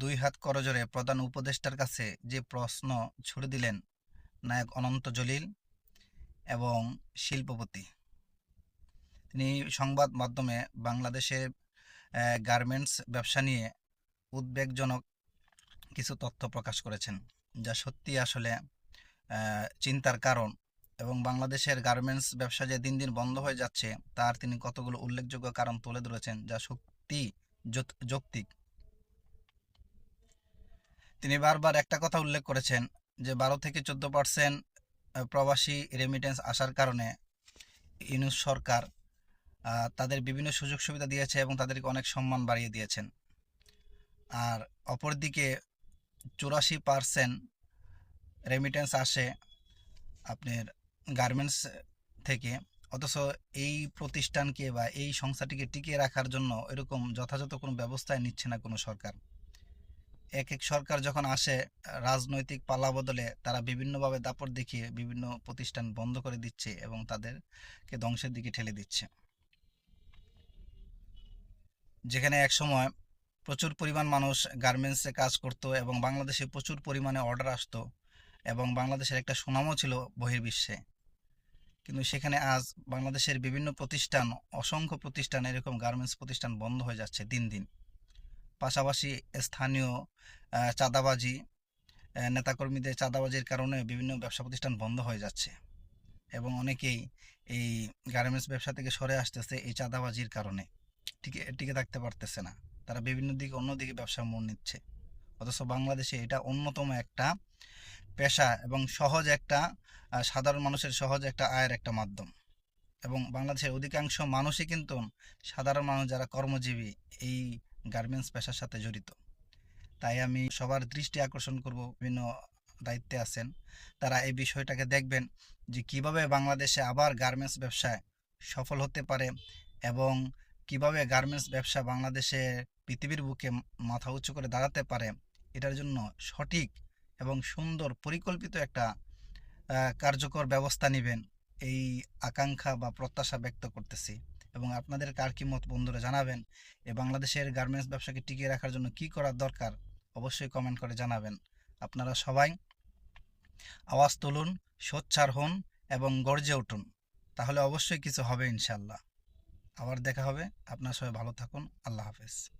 দুই হাত করজোরে প্রধান উপদেষ্টার কাছে যে প্রশ্ন ছুড়ে দিলেন নায়ক অনন্ত জলিল এবং শিল্পপতি। তিনি সংবাদ মাধ্যমে বাংলাদেশের গার্মেন্টস ব্যবসা নিয়ে উদ্বেগজনক কিছু তথ্য প্রকাশ করেছেন, যা সত্যি আসলে চিন্তার কারণ এবং বাংলাদেশের গার্মেন্টস ব্যবসা যে দিন দিন বন্ধ হয়ে যাচ্ছে, তার তিনি কতগুলো উল্লেখযোগ্য কারণ তুলে ধরেছেন, যা সত্যি যৌক্তিক। তিনি বারবার একটা কথা উল্লেখ করেছেন যে বারো থেকে চোদ্দ পার্সেন্ট প্রবাসী রেমিটেন্স আসার কারণে ইউনুস সরকার তাদের বিভিন্ন সুযোগ সুবিধা দিয়েছে এবং তাদেরকে অনেক সম্মান বাড়িয়ে দিয়েছেন। আর অপরদিকে চুরাশি পার্সেন্ট রেমিটেন্স আসে আপনার গার্মেন্টস থেকে, অথচ এই প্রতিষ্ঠানকে বা এই সংস্থাটিকে টিকিয়ে রাখার জন্য এরকম যথাযথ কোনো ব্যবস্থায় নিচ্ছে না কোনো সরকার। এক এক সরকার যখন আসে, রাজনৈতিক পালা বদলে তারা বিভিন্নভাবে দাপট দেখিয়ে বিভিন্ন প্রতিষ্ঠান বন্ধ করে দিচ্ছে এবং তাদেরকে ধ্বংসের দিকে ঠেলে দিচ্ছে। যেখানে এক সময় প্রচুর পরিমাণ মানুষ গার্মেন্টসে কাজ করত এবং বাংলাদেশে প্রচুর পরিমাণে অর্ডার আসতো এবং বাংলাদেশের একটা সুনামও ছিল বহির্বিশ্বে। কিন্তু সেখানে আজ বাংলাদেশের বিভিন্ন প্রতিষ্ঠান, অসংখ্য প্রতিষ্ঠান এরকম গার্মেন্টস প্রতিষ্ঠান বন্ধ হয়ে যাচ্ছে দিন দিন। পাশাপাশি স্থানীয় চাঁদাবাজি নেতাকর্মীদের চাঁদাবাজির কারণে বিভিন্ন ব্যবসা প্রতিষ্ঠান বন্ধ হয়ে যাচ্ছে এবং অনেকেই এই গার্মেন্টস ব্যবসা থেকে সরে আসতেছে এই চাঁদাবাজির কারণে। টিকে টিকে থাকতে পারতেছে না। তারা বিভিন্ন দিকে অন্যদিকে ব্যবসা মোড় নিচ্ছে। অথচ বাংলাদেশে এটা অন্যতম একটা পেশা এবং সহজ একটা সাধারণ মানুষের সহজ একটা আয়ের একটা মাধ্যম। এবং বাংলাদেশের অধিকাংশ মানুষই কিন্তু সাধারণ মানুষ যারা কর্মজীবী, এই গার্মেন্টস পেশার সাথে জড়িত। তাই আমি সবার দৃষ্টি আকর্ষণ করব বিভিন্ন দায়িত্বে আছেন। তারা এই বিষয়টাকে দেখবেন যে কীভাবে বাংলাদেশে আবার গার্মেন্টস ব্যবসায় সফল হতে পারে এবং কীভাবে গার্মেন্টস ব্যবসা বাংলাদেশে পৃথিবীর বুকে মাথা উঁচু করে দাঁড়াতে পারে এটার জন্য সঠিক এবং সুন্দর পরিকল্পিত একটা কার্যকর ব্যবস্থা নেবেন। এই আকাঙ্ক্ষা বা প্রত্যাশা ব্যক্ত করতেছি। এবং আপনাদের কার কি মত বন্ধুরা জানাবেন এ বাংলাদেশের গার্মেন্টস ব্যবসাকে টিকিয়ে রাখার জন্য কি করা দরকার অবশ্যই কমেন্ট করে জানাবেন। আপনারা সবাই আওয়াজ তুলুন, সোচ্চার হন এবং গর্জে উঠুন। তাহলে অবশ্যই কিছু হবে ইনশাল্লাহ আবার দেখা হবে। আপনার সবাই ভালো থাকুন। আল্লাহ হাফেজ।